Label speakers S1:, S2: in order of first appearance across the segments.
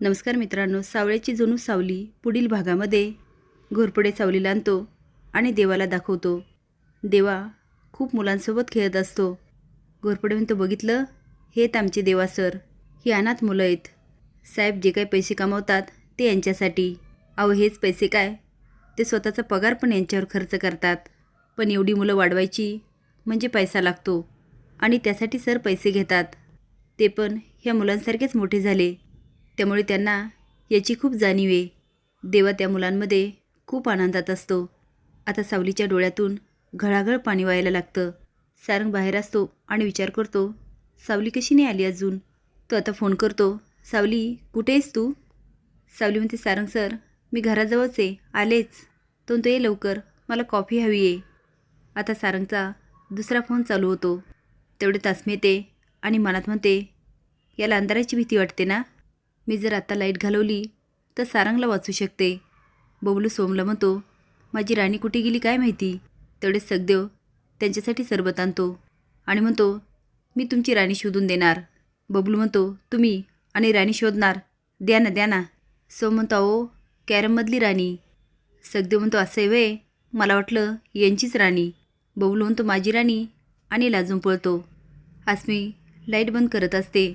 S1: नमस्कार मित्रांनो सावळ्याची जणू सावली पुढील भागामध्ये घोरपडे सावलीला आणतो आणि देवाला दाखवतो. देवा खूप मुलांसोबत खेळत असतो. घोरपडे म्हणतो बघितलं हेत आमचे देवा सर ही अनाथ मुलं आहेत. साहेब जे काही पैसे कमावतात ते यांच्यासाठी. अहो हेच पैसे काय? ते स्वतःचा पगार पण यांच्यावर खर्च करतात. पण एवढी मुलं वाढवायची म्हणजे पैसा लागतो आणि त्यासाठी सर पैसे घेतात. ते पण ह्या मुलांसारखेच मोठे झाले. त्यामुळे त्यांना याची खूप जाणीव आहे. देवा त्या मुलांमध्ये खूप आनंदात असतो. आता सावलीच्या डोळ्यातून घळाघळ पाणी व्हायला लागतं. सारंग बाहेर असतो आणि विचार करतो सावली कशी नाही आली अजून? तो आता फोन करतो सावली कुठे आहेस तू? सावली म्हणते सारंग सर मी घराजवळच आहे आलेच. तो म्हणतो ये लवकर मला कॉफी हवी आहे. आता सारंगचा दुसरा फोन चालू होतो. तेवढे तासमी येते आणि मनात म्हणते याला अंधाराची भीती वाटते ना? मी जर आता लाइट घालवली तर सारंगला वाचू शकते. बबलू सोमला म्हणतो माझी राणी कुठे गेली काय माहिती? तेवढे सगदेव त्यांच्यासाठी सरबत आणतो. आणि म्हणतो मी तुमची राणी शोधून देणार. बबलू म्हणतो तुम्ही आणि राणी शोधणार. द्या ना द्या ना. सोम म्हणतो अहो कॅरममधली राणी. सगदेव म्हणतो असं आहे वे मला वाटलं यांचीच राणी. बबलू म्हणतो माझी राणी. आणि लाजून पळतो. आज मी लाइट बंद करत असते.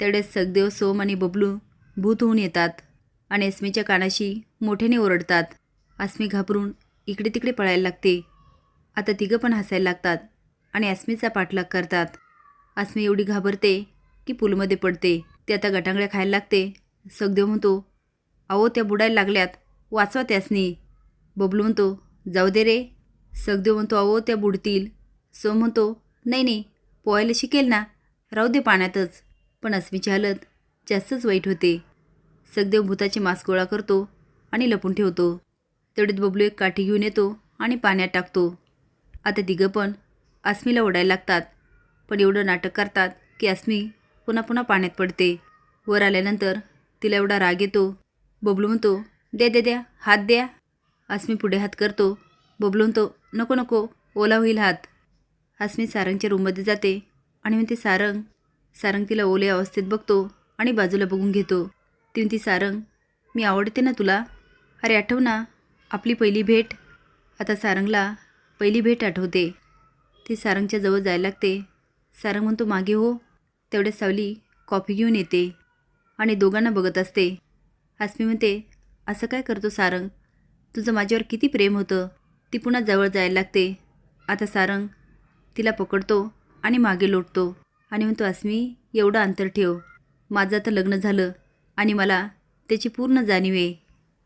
S1: तेवढेच सगदेव सोम आणि बबलू भूत होऊन येतात आणि अस्मीच्या कानाशी मोठ्याने ओरडतात. अस्मी घाबरून इकडे तिकडे पळायला लागते. आता तिघं पण हसायला लागतात आणि अस्मीचा पाठलाग करतात. अस्मी एवढी घाबरते की पूलमध्ये पडते. ते आता गटांगड्या खायला लागते. सगदेव म्हणतो अहो त्या बुडायला लागल्यात. वाचवा त्यासनी बबलू म्हणतो जाऊ दे रे. सगदेव म्हणतो अहो त्या बुडतील. सो म्हणतो नाही नाही पोहायला शिकेल ना. राहू दे पाण्यातच. पण अस्मीची हालत जास्तच वाईट होते. सगदेव भूताचे मास्क गोळा करतो आणि लपून ठेवतो. तेवढ्यात बबलू एक काठी घेऊन येतो आणि पाण्यात टाकतो. आता तिघं पण अस्मीला ओढायला लागतात. पण एवढं नाटक करतात की अस्मी पुन्हा पुन्हा पाण्यात पडते. वर आल्यानंतर तिला एवढा राग येतो. बबलू म्हणतो द्या द्या द्या हात द्या. अस्मी पुढे हात करतो. बबलू म्हणतो नको नको ओला होईल हात. अस्मी सारंगच्या रूममध्ये जाते आणि म्हणते सारंग सारंग तिला ओले अवस्थेत बघतो. आणि बाजूला बघून घेतो. ती म्हणती सारंग मी आवडते ना तुला? अरे आठव ना आपली पहिली भेट. आता सारंगला पहिली भेट आठवते. ती सारंगच्या जवळ जायला लागते. सारंग म्हणतो मागे हो. तेवढ्या सावली कॉफी घेऊन येते आणि दोघांना बघत असते. आसमी म्हणते असं काय करतो सारंग? तुझं माझ्यावर किती प्रेम होतं? ती पुन्हा जवळ जायला लागते. आता सारंग तिला पकडतो आणि मागे लोटतो आणि म्हणतो अस्मी एवढं अंतर ठेव. माझं आता लग्न झालं आणि मला त्याची पूर्ण जाणीव आहे.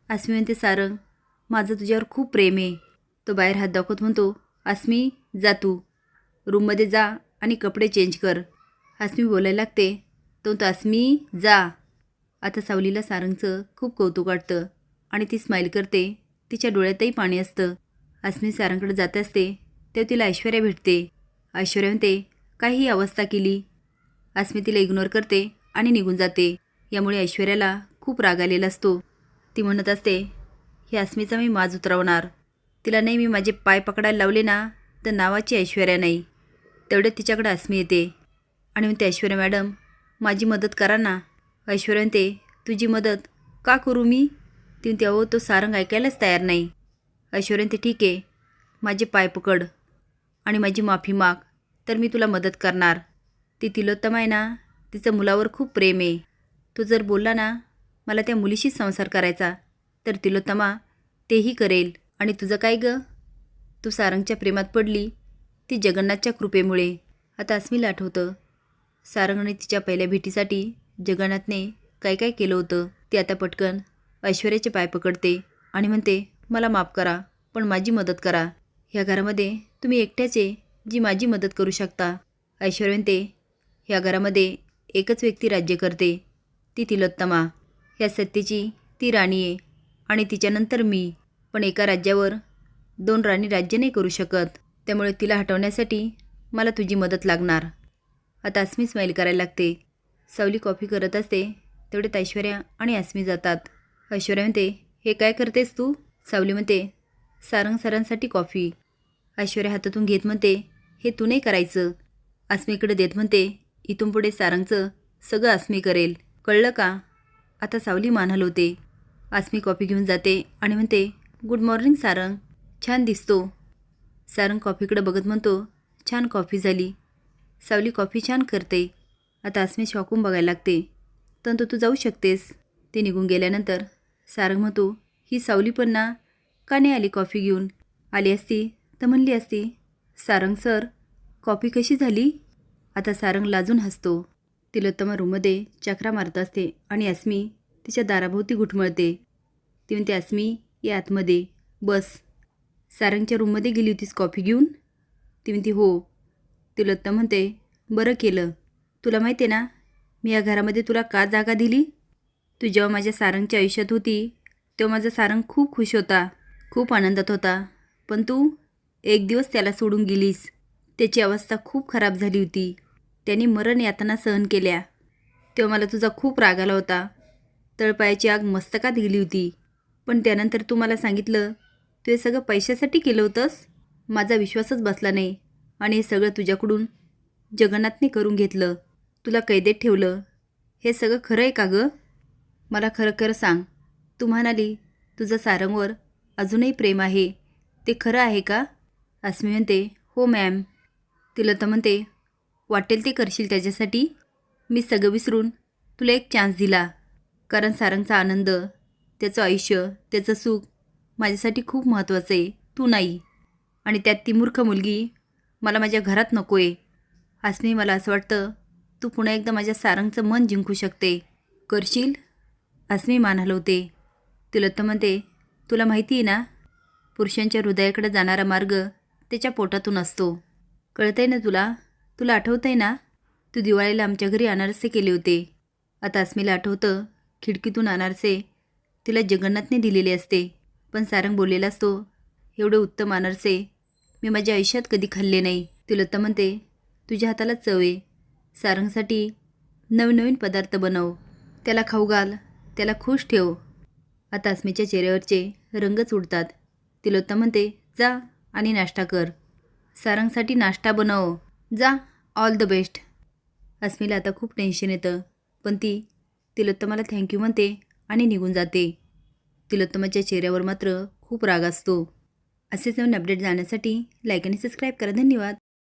S1: अस्मी म्हणते सारंग माझं तुझ्यावर खूप प्रेम आहे. तो बाहेर हात दाखवत म्हणतो अस्मी जा तू. रूममध्ये जा आणि कपडे चेंज कर. अस्मी बोलायला लागते तो म्हणतो अस्मी जा. आता सावलीला सारंगचं खूप कौतुक वाटतं आणि ती स्माईल करते. तिच्या डोळ्यातही पाणी असतं. अस्मी सारंगकडे जात असते. तेव्हा तिला ऐश्वर्या भेटते. ऐश्वर्या म्हणते काही अवस्था केली? अस्मी तिला इग्नोर करते. आणि निघून जाते. यामुळे ऐश्वर्याला खूप राग आलेला असतो. ती म्हणत असते ही अस्मीचा मी माज उतरवणार. तिला नाही मी माझे पाय पकडायला लावले ना तर नावाची ऐश्वर्या नाही. तेवढ्यात तिच्याकडे अस्मी येते. आणि म्हणते ऐश्वर्या मॅडम माझी मदत करा ना. ऐश्वर्या म्हणते तुझी मदत का करू मी? ती म्हणते अहो तो सारंग ऐकायलाच तयार नाही. ऐश्वर्या ते ठीक आहे माझे पाय पकड आणि माझी माफी माग तर मी तुला मदत करणार. ती तिलोत्तम आहे ना तिचं मुलावर खूप प्रेम आहे. तो जर बोलला ना मला त्या मुलीशीच संसार करायचा तर तिलोत्तमा तेही करेल. आणि तुझं काय गं? तू सारंगच्या प्रेमात पडली ती जगन्नाथच्या कृपेमुळे. आता अस्मिला आठवतं. सारंगने तिच्या पहिल्या भेटीसाठी जगन्नाथने काय काय केलं होतं ती आता पटकन ऐश्वर्याचे पाय पकडते आणि म्हणते मला माफ करा पण माझी मदत करा. ह्या घरामध्ये तुम्ही एकट्याचे जी माझी मदत करू शकता. ऐश्वर्या म्हणते ह्या घरामध्ये एकच व्यक्ती राज्य करते. ती तिलोत्तमा. ह्या सत्तेची ती राणी आहे आणि तिच्यानंतर मी. पण एका राज्यावर दोन राणी राज्य नाही करू शकत. त्यामुळे तिला हटवण्यासाठी मला तुझी मदत लागणार. आता अस्मी स्माईल करायला लागते. सावली कॉफी करत असते. तेवढ्यात ऐश्वर्या आणि अस्मी जातात. ऐश्वर्या म्हणते हे काय करतेस तू? सावली म्हणते सारंग सरांसाठी कॉफी ऐश्वर्या हातातून घेत म्हणते हे तू नाही करायचं. अस्मीकडे देत म्हणते इथून पुढे सारंगचं सगळं अस्मी करेल. कळलं का? आता सावली मान हलवते आसमी कॉफी घेऊन जाते आणि म्हणते गुड मॉर्निंग सारंग. छान दिसतो. सारंग कॉफीकडं बघत म्हणतो छान कॉफी झाली. सावली कॉफी छान करते. आता आसमी शॉकून बघायला लागते. तर तू जाऊ शकतेस. ते निघून गेल्यानंतर सारंग म्हणतो ही सावली पण ना? का नाही आली कॉफी घेऊन? आली असती तर म्हणली असती. सारंग सर कॉफी कशी झाली? आता सारंग लाजून हसतो. तिलोत्तमा रूममध्ये चक्रा मारत असते आणि अस्मी तिच्या दाराभोवती घुटमळते. ती म्हणते अस्मी या आतमध्ये. बस. सारंगच्या रूममध्ये गेली होतीस कॉफी घेऊन? ती म्हणते हो. तिलोत्तम म्हणते बरं केलं. तुला माहिती आहे ना मी या घरामध्ये तुला का जागा दिली? तू जेव्हा माझ्या सारंगच्या आयुष्यात होती तेव्हा माझा सारंग खूप खुश होता खूप आनंदात होता. पण तू एक दिवस त्याला सोडून गेलीस. त्याची अवस्था खूप खराब झाली होती. त्यांनी मरण यातना सहन केल्या. तेव्हा मला तुझा खूप राग आला होता. तळपायाची आग मस्तकात गेली होती. पण त्यानंतर तू मला सांगितलं तू हे सगळं पैशासाठी केलं होतंस? माझा विश्वासच बसला नाही. आणि हे सगळं तुझ्याकडून जगन्नाथने करून घेतलं. तुला कैदेत ठेवलं. हे सगळं खरं आहे का गं? मला खरं खरं सांग. तू म्हणाली तुझं सारंगवर अजूनही प्रेम आहे. ते खरं आहे का? अस्मी म्हणते हो मॅम. तिला तर म्हणते वाटेल ते करशील त्याच्यासाठी? मी सगळं विसरून तुला एक चान्स दिला. कारण सारंगचा आनंद त्याचं आयुष्य त्याचं सुख माझ्यासाठी खूप महत्त्वाचं आहे. तू नाही. आणि त्यात ती मूर्ख मुलगी मला माझ्या घरात नको आहे आसमी मला असं वाटतं तू पुन्हा एकदा माझ्या सारंगचं मन जिंकू शकते. करशील? आसमी मान हलवते तुला तर म्हणते तुला माहिती आहे ना पुरुषांच्या हृदयाकडे जाणारा मार्ग त्याच्या पोटातून असतो. कळतं आहे ना तुला? तुला आठवतं आहे ना? तू दिवाळीला आमच्या घरी अनारसे केले होते. आता अस्मीला आठवतं खिडकीतून अनारसे. तिला जगन्नाथने दिलेले असते. पण सारंग बोललेला असतो एवढे उत्तम अनारसे. मी माझ्या आयुष्यात कधी खाल्ले नाही. ती लता म्हणते तुझ्या हाताला चव आहे. सारंगसाठी नवनवीन पदार्थ बनव. त्याला खाऊ घाल. त्याला खुश ठेव. आता अस्मीच्या चेहऱ्यावरचे रंगच उडतात तिलोत्ता म्हणते जा आणि नाश्ता कर. सारंगसाठी नाश्ता बनव. जा ऑल द बेस्ट अस्मीला आता खूप टेन्शन येतं. पण ती तिलोत्तमाला थँक्यू म्हणते आणि निघून जाते. तिलोत्तमाच्या चेहऱ्यावर मात्र खूप राग असतो. असेच नवीन अपडेट जाण्यासाठी लाईक आणि सबस्क्राईब करा. धन्यवाद.